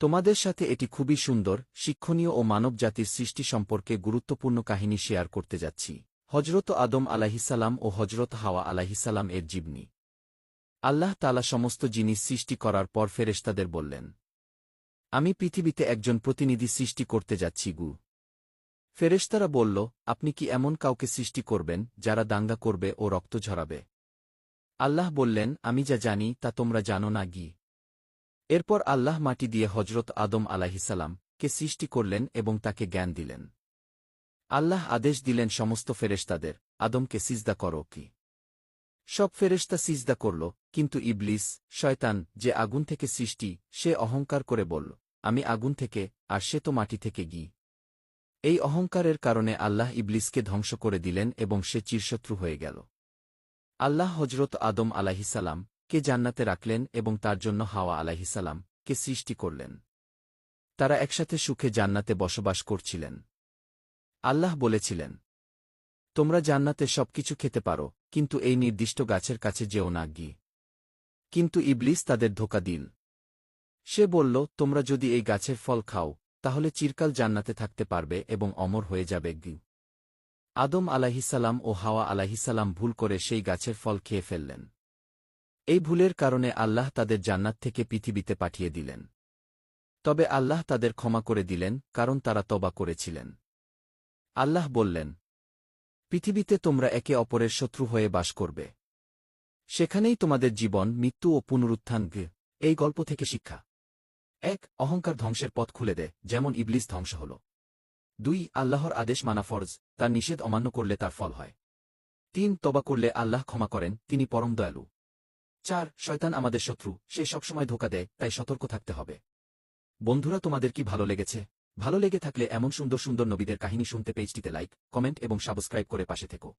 তোমাদের সাথে এটি খুবই সুন্দর, শিক্ষণীয় ও মানবজাতির সৃষ্টি সম্পর্কে গুরুত্বপূর্ণ কাহিনী শেয়ার করতে যাচ্ছি। হজরত আদম আলাহিসাল্লাম ও হজরত হাওয়া আলাহিসাল্লাম এর জীবনী। আল্লাহ তালা সমস্ত জিনিস সৃষ্টি করার পর ফেরেশতাদের বললেন, আমি পৃথিবীতে একজন প্রতিনিধি সৃষ্টি করতে যাচ্ছি গু। ফেরেশতারা বলল, আপনি কি এমন কাউকে সৃষ্টি করবেন যারা দাঙ্গা করবে ও রক্ত ঝরাবে? আল্লাহ বললেন, আমি যা জানি তা তোমরা জানো না গি। এরপর আল্লাহ মাটি দিয়ে হজরত আদম আলাহিসাল্লাম কে সৃষ্টি করলেন এবং তাকে জ্ঞান দিলেন। আল্লাহ আদেশ দিলেন সমস্ত ফেরেশতাদের, আদমকে সিজদা করো কি। সব ফেরেশতা সিজদা করল, কিন্তু ইবলিস, শয়তান যে আগুন থেকে সৃষ্টি, সে অহংকার করে বলল, আমি আগুন থেকে, আর সে তো মাটি থেকে গি এই অহংকারের কারণে আল্লাহ ইবলিসকে ধ্বংস করে দিলেন এবং সে চিরশত্রু হয়ে গেল। আল্লাহ হজরত আদম আলাহিসাল্লাম কে জান্নাতে রাখলেন এবং তার জন্য হাওয়া আলাহিসাল্লাম কে সৃষ্টি করলেন। তারা একসাথে সুখে জান্নাতে বসবাস করছিলেন। আল্লাহ বলেছিলেন, তোমরা জান্নাতে সবকিছু খেতে পারো, কিন্তু এই নির্দিষ্ট গাছের কাছে যেও না গি। কিন্তু ইবলিস তাদের ধোকা দিল। সে বলল, তোমরা যদি এই গাছের ফল খাও, তাহলে চিরকাল জান্নাতে থাকতে পারবে এবং অমর হয়ে যাবে গি। আদম আলাহিসাল্লাম ও হাওয়া আলাহিসাল্লাম ভুল করে সেই গাছের ফল খেয়ে ফেললেন। এই ভুলের কারণে আল্লাহ তাদের জান্নাত থেকে পৃথিবীতে পাঠিয়ে দিলেন। তবে আল্লাহ তাদের ক্ষমা করে দিলেন, কারণ তারা তবা করেছিলেন। আল্লাহ বললেন, পৃথিবীতে তোমরা একে অপরের শত্রু হয়ে বাস করবে। সেখানেই তোমাদের জীবন, মৃত্যু ও পুনরুত্থান এই গল্প থেকে শিক্ষা। এক, অহংকার ধ্বংসের পথ খুলে দেয়, যেমন ইবলিস ধ্বংস হল। দুই, আল্লাহর আদেশ মানা ফরজ, তার নিষেধ অমান্য করলে তার ফল হয়। তিন তবা করলে আল্লাহ ক্ষমা করেন, তিনি পরম দয়ালু। চার, শয়তান আমাদের শত্রু, সে সবসময় ধোকা দেয়, তাই সতর্ক থাকতে হবে। বন্ধুরা, তোমাদের কি ভালো লেগেছে? ভালো লেগে থাকলে এমন সুন্দর সুন্দর নবীদের কাহিনী শুনতে পেজটিতে লাইক কমেন্ট এবং সাবস্ক্রাইব করে পাশে থেকো।